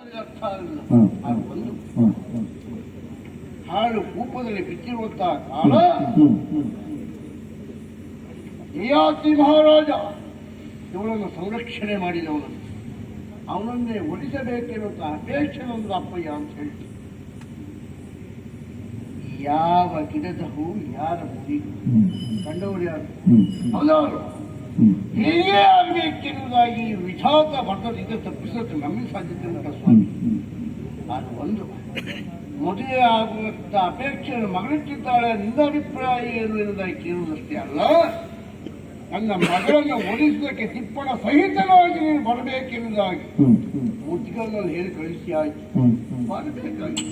ಅರ್ಥ ಆಗಲಿಲ್ಲ ಹ್ಮ್. ಅದು ಒಂದು ಹ್ಮ್, ಹ್ಮ್, ಹಾಳು ಕೂಪದಲ್ಲಿ ಬಿದ್ದಿರುವಂತಹ ಕಾಲ ಹ್ಮ್, ಹ್ಮ್. ಯಯಾತಿ ಮಹಾರಾಜ ಇವಳನ್ನು ಸಂರಕ್ಷಣೆ ಮಾಡಿದವನು ಅವನನ್ನೇ ಒಲಿಸಬೇಕೆನ್ನುವಂತಹ ಅಪೇಕ್ಷೆ ಒಂದು ಅಪ್ಪಯ್ಯ ಅಂತ ಹೇಳಿ ಯಾವ ಗಿಡದ ಹೂ ಯಾರ ಮುಡಿ ಹ್ಮ್, ಕಂಡವರು ಯಾರು ಹ್ಮ್, ಹೌದವರು ಹ್ಮ್. ಹೀಗೆ ಆಗಬೇಕೆನ್ನುವುದಾಗಿ ವಿಧಾತ ಭಟ್ಟದಿಂದ ತಪ್ಪಿಸೋದು ನಮಗೆ ಸಾಧ್ಯತೆ ಇಲ್ಲ ಸ್ವಾಮಿ. ಅದು ಒಂದು. ಮದುವೆ ಆಗುವಂತ ಅಪೇಕ್ಷೆ ಮಗಳಿಟ್ಟಿದ್ದಾಳೆ ನಿನ್ನ ಅಭಿಪ್ರಾಯ ಏನು ಎನ್ನುವುದಾಗಿ ಕೇಳುವುದಷ್ಟೇ ಅಲ್ಲ. ನನ್ನ ಮಗಳನ್ನು ಒಲಿಸುವುದಕ್ಕೆ ತಿಪ್ಪಣ ಸಹಿತವಾಗಿ ನೀನು ಬರಬೇಕೆನ್ನುವುದಾಗಿ ಮುದ್ಗಲ್ಲಲ್ಲಿ ಹೇಳಿ ಕಳಿಸಿ ಆಯ್ತು. ಬರಬೇಕಾಗಿ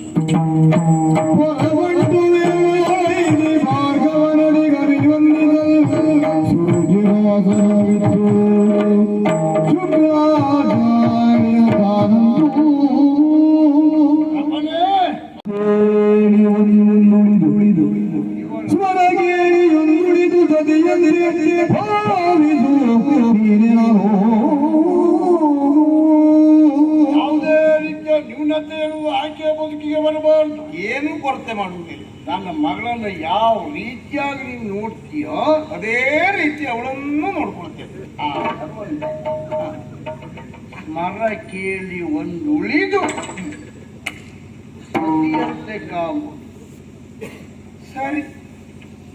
ಏನೂ ಕೊರತೆ ಮಾಡುವುದಿಲ್ಲ. ನನ್ನ ಮಗಳನ್ನು ಯಾವ ರೀತಿಯಾಗಿ ನೀವು ನೋಡ್ತೀಯೋ ಅದೇ ರೀತಿ ಅವಳನ್ನು ನೋಡ್ಕೊಳ್ತೇವೆ ಕೇಳಿ ಒಂದು ಉಳಿದು ಸತಿಯಂತೆ ಕಾವು. ಸರಿ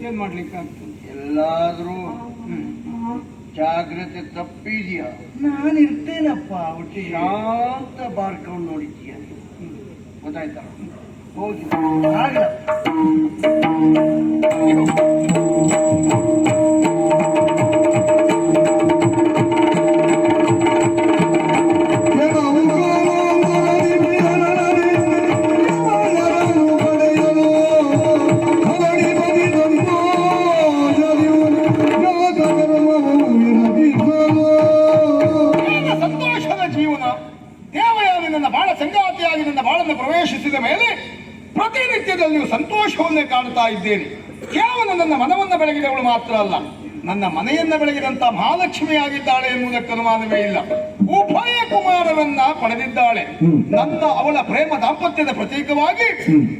ಏನ್ ಮಾಡ್ಲಿಕ್ಕಾಗ್ತದೆ? ಎಲ್ಲಾದ್ರೂ ಜಾಗ್ರತೆ ತಪ್ಪಿದ್ಯಾ? ನಾನು ಇರ್ತೇನಪ್ಪ ಒಟ್ಟಿಗೆ ಶಾಂತ ಬಾರ್ಕೊಂಡು ನೋಡಿದ್ದೀಯ ಗೊತ್ತಾಯ್ತಾ? ಹೋಗಿ. ಪ್ರತಿನಿತ್ಯದಲ್ಲಿಯೂ ಸಂತೋಷವನ್ನೇ ಕಾಣ್ತಾ ಇದ್ದೇನೆ. ಕೇವಲ ನನ್ನ ಮನವನ್ನು ಬೆಳಗಿದವಳು ಮಾತ್ರ ಅಲ್ಲ ನನ್ನ ಮನೆಯನ್ನ ಬೆಳಗಿದಂತ ಮಹಾಲಕ್ಷ್ಮಿಯಾಗಿದ್ದಾಳೆ ಎಂಬುದಕ್ಕೆ ಅನುಮಾನವೇ ಇಲ್ಲ. ಉಭಯ ಕುಮಾರರನ್ನ ಪಡೆದಿದ್ದಾಳೆ. ನನ್ನ ಅವಳ ಪ್ರೇಮ ದಾಂಪತ್ಯದ ಪ್ರತೀಕವಾಗಿ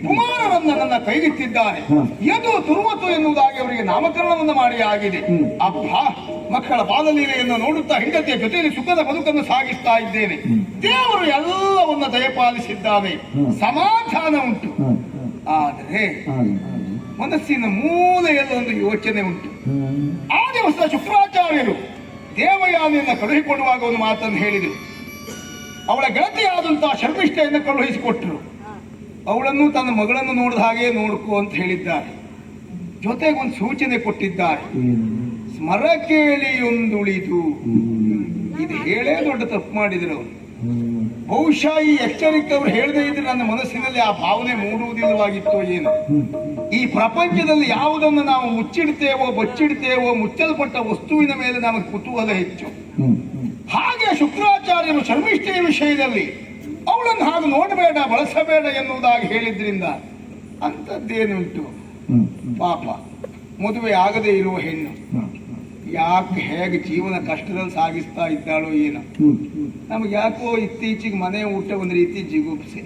ಕುಮಾರರನ್ನ ನನ್ನ ಕೈಗಿತ್ತಿದ್ದಾನೆ ಯದು ತುರುವತು ಎನ್ನುವುದಾಗಿ ಅವರಿಗೆ ನಾಮಕರಣವನ್ನು ಮಾಡಿ ಆಗಿದೆ. ಅಬ್ಬಾ ಮಕ್ಕಳ ಬಾಲಲೀಲೆಯನ್ನು ನೋಡುತ್ತಾ ಹೆಂಡತಿಯ ಜೊತೆಯಲ್ಲಿ ಸುಖದ ಬದುಕನ್ನು ಸಾಗಿಸ್ತಾ ಇದ್ದೇನೆ. ದೇವರು ಎಲ್ಲವನ್ನ ದಯಪಾಲಿಸಿದ್ದಾನೆ. ಸಮಾಧಾನ ಉಂಟು. ಆದರೆ ಮನಸ್ಸಿನ ಮೂಲೆಯಲ್ಲಿ ಒಂದು ಯೋಚನೆ ಉಂಟು. ಆ ದಿವಸ ಶುಕ್ರಾಚಾರ್ಯರು ದೇವಯಾನಿಯನ್ನು ಕಳುಹಿಕೊಡುವಾಗ ಒಂದು ಮಾತನ್ನು ಹೇಳಿದರು. ಅವಳ ಗೆಳತಿಯಾದಂತಹ ಶರ್ಮಿಷ್ಠೆಯನ್ನು ಕಳುಹಿಸಿಕೊಟ್ಟರು. ಅವಳನ್ನು ತನ್ನ ಮಗಳನ್ನು ನೋಡಿದ ಹಾಗೆ ನೋಡ್ಕೋ ಅಂತ ಹೇಳಿದ್ದಾರೆ. ಜೊತೆಗೆ ಒಂದು ಸೂಚನೆ ಕೊಟ್ಟಿದ್ದಾರೆ. ಸ್ಮರ ಕೇಳಿಯೊಂದುಳಿದು ಇದು ಹೇಳೇ ದೊಡ್ಡ ತಪ್ಪು ಮಾಡಿದ್ರು ಬಹುಶಃ ಈ ಎಚ್ಚರಿಕೆ ಅವರು ಹೇಳದೇ ಇದ್ರೆ ನನ್ನ ಮನಸ್ಸಿನಲ್ಲಿ ಆ ಭಾವನೆ ಮೂಡುವುದಿಲ್ಲವಾಗಿತ್ತೋ ಏನು. ಈ ಪ್ರಪಂಚದಲ್ಲಿ ಯಾವುದನ್ನು ನಾವು ಮುಚ್ಚಿಡ್ತೇವೋ ಬಚ್ಚಿಡ್ತೇವೋ ಮುಚ್ಚಲ್ಪಟ್ಟ ವಸ್ತುವಿನ ಮೇಲೆ ನಮಗೆ ಕುತೂಹಲ ಹೆಚ್ಚು. ಹಾಗೆ ಶುಕ್ರಾಚಾರ್ಯರು ಶರ್ಮಿಷ್ಠೆಯ ವಿಷಯದಲ್ಲಿ ಅವಳನ್ನು ಹಾಗೆ ನೋಡಬೇಡ ಬಳಸಬೇಡ ಎನ್ನುವುದಾಗಿ ಹೇಳಿದ್ರಿಂದ ಅಂಥದ್ದೇನುಂಟು? ಪಾಪ ಮದುವೆ ಆಗದೇ ಇರುವ ಹೆಣ್ಣು. ಯಾಕೆ ಹೇಗೆ ಜೀವನ ಕಷ್ಟದಲ್ಲಿ ಸಾಗಿಸ್ತಾ ಇದ್ದಾಳೋ ಏನೋ. ನಮ್ಗೆ ಯಾಕೋ ಇತ್ತೀಚೆಗೆ ಮನೆ ಊಟ ಒಂದು ರೀತಿ ಜಿಗುಪ್ಸೆ.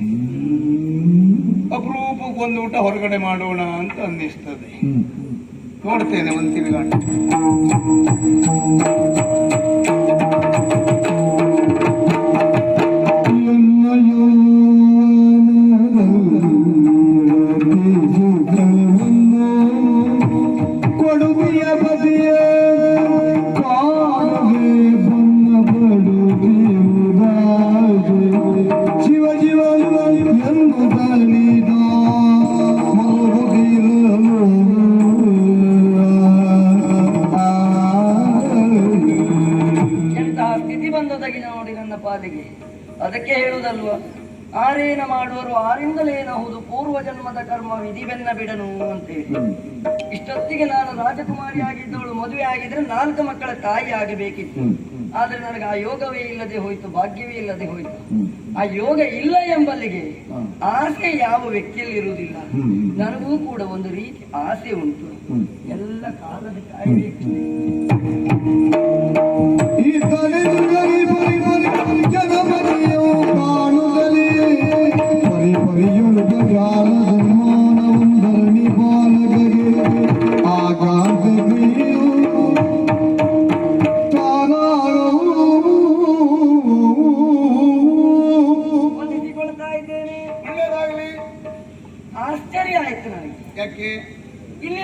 ಅಪರೂಪಕ್ಕೆ ಒಂದು ಊಟ ಹೊರಗಡೆ ಮಾಡೋಣ ಅಂತ ಅನ್ನಿಸ್ತದೆ. ನೋಡ್ತೇನೆ ಒಂದು ತಿರುಗಾಟ ಪಾಲಿಗೆ ಅದಕ್ಕೆ ಹೇಳುವುದಲ್ವ? ಆರೇನ ಮಾಡುವರು ಆರಿಂದಲೇನಹುದು ಪೂರ್ವ ಜನ್ಮದ ಕರ್ಮ ವಿಧಿವೆನ್ನ ಬಿಡನು ಅಂತ. ಹೇಳಿ ಇಷ್ಟೊತ್ತಿಗೆ ನಾನು ರಾಜಕುಮಾರಿ ಆಗಿದ್ದವಳು ಮದುವೆ ಆಗಿದ್ರೆ ನಾಲ್ಕು ಮಕ್ಕಳ ತಾಯಿ ಆಗಬೇಕಿತ್ತು. ಆದ್ರೆ ನನಗೆ ಆ ಯೋಗವೇ ಇಲ್ಲದೆ ಹೋಯ್ತು ಭಾಗ್ಯವೇ ಇಲ್ಲದೆ ಹೋಯ್ತು. ಆ ಯೋಗ ಇಲ್ಲ ಎಂಬಲ್ಲಿಗೆ ಆಸೆ ಯಾವ ವ್ಯಕ್ತಿಯಲ್ಲಿ ಇರುವುದಿಲ್ಲ ನನಗೂ ಕೂಡ ಒಂದು ರೀತಿ ಆಸೆ ಉಂಟು. ಎಲ್ಲ ಕಾಲದ ಕಾಯಬೇಕು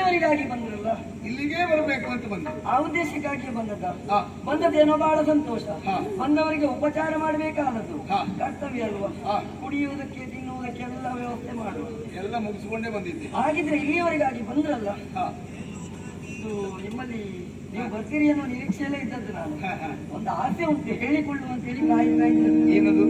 ಇಲ್ಲಿಯವರೆಗಾಗಿ ಬಂದ್ರಲ್ಲ ಇಲ್ಲಿಗೆ ಬರಬೇಕು ಅಂತ ಬಂದ. ಆ ಉದ್ದೇಶಕ್ಕಾಗಿ ಬಂದದ್ದ. ಬಂದದ್ದೇನೋ ಬಹಳ ಸಂತೋಷ. ಬಂದವರಿಗೆ ಉಪಚಾರ ಮಾಡಬೇಕಾದದ್ದು. ಕರ್ತವ್ಯ ಅಲ್ವಾ? ಕುಡಿಯುವುದಕ್ಕೆ ತಿನ್ನುವುದಕ್ಕೆ ಎಲ್ಲ ವ್ಯವಸ್ಥೆ ಮಾಡುವ. ಎಲ್ಲ ಮುಗಿಸ್ಕೊಂಡೇ ಬಂದಿದ್ದೆ. ಹಾಗಿದ್ರೆ ಇಲ್ಲಿಯವರೆಗಾಗಿ ಬಂದ್ರಲ್ಲ? ನಿಮ್ಮಲ್ಲಿ ನೀವು ಬರ್ತೀರಿ ಅನ್ನೋ ನಿರೀಕ್ಷೆಯಲ್ಲೇ ಇದ್ದದ್ದು ನಾನು. ಒಂದು ಆಸೆ ಉಂಟು ಹೇಳಿಕೊಳ್ಳುವಂತೇಳಿ ಕಾಯ್ತಾ ಇದ್ದದ್ದು ಏನದು?